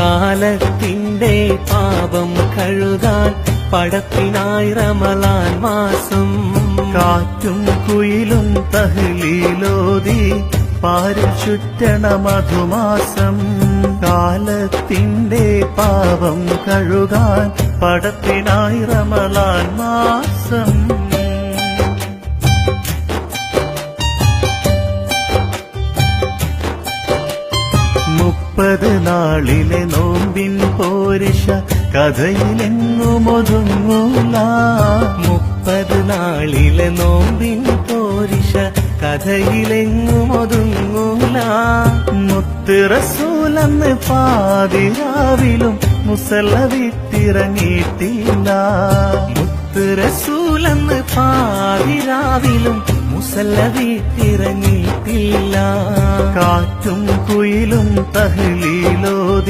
കാലത്തിന്റെ പാപം കഴുകാൻ പടത്തിനായി റമലാൻ മാസം. കാറ്റും കുയിലും തഹ്ലീലോതി പാരിൽ ചുറ്റണ മധുമാസം. കാലത്തിന്റെ പാപം കഴുകാൻ പടത്തിനായി റമലാൻ മാസം. മുപ്പത് നാളിലെ നോമ്പിൻ പോരിഷ കഥയിലെങ്ങും ഒതുങ്ങൂല മുപ്പത് നാളിലെ നോമ്പിൻ പോരിഷ കഥയിലെങ്ങും മുത്തിറസൂലെന്ന് മുത്ത് റസൂലെന്ന് പാതിരാവിലും മുസല്ല വിത്തിറങ്ങിയിട്ടില്ല മുത്തിറസൂലെന്ന് പാതിരാവിലും മുസല്ല തിരഞ്ഞിട്ടില്ല കാറ്റും കുയിലും തഹ്ലീലോതി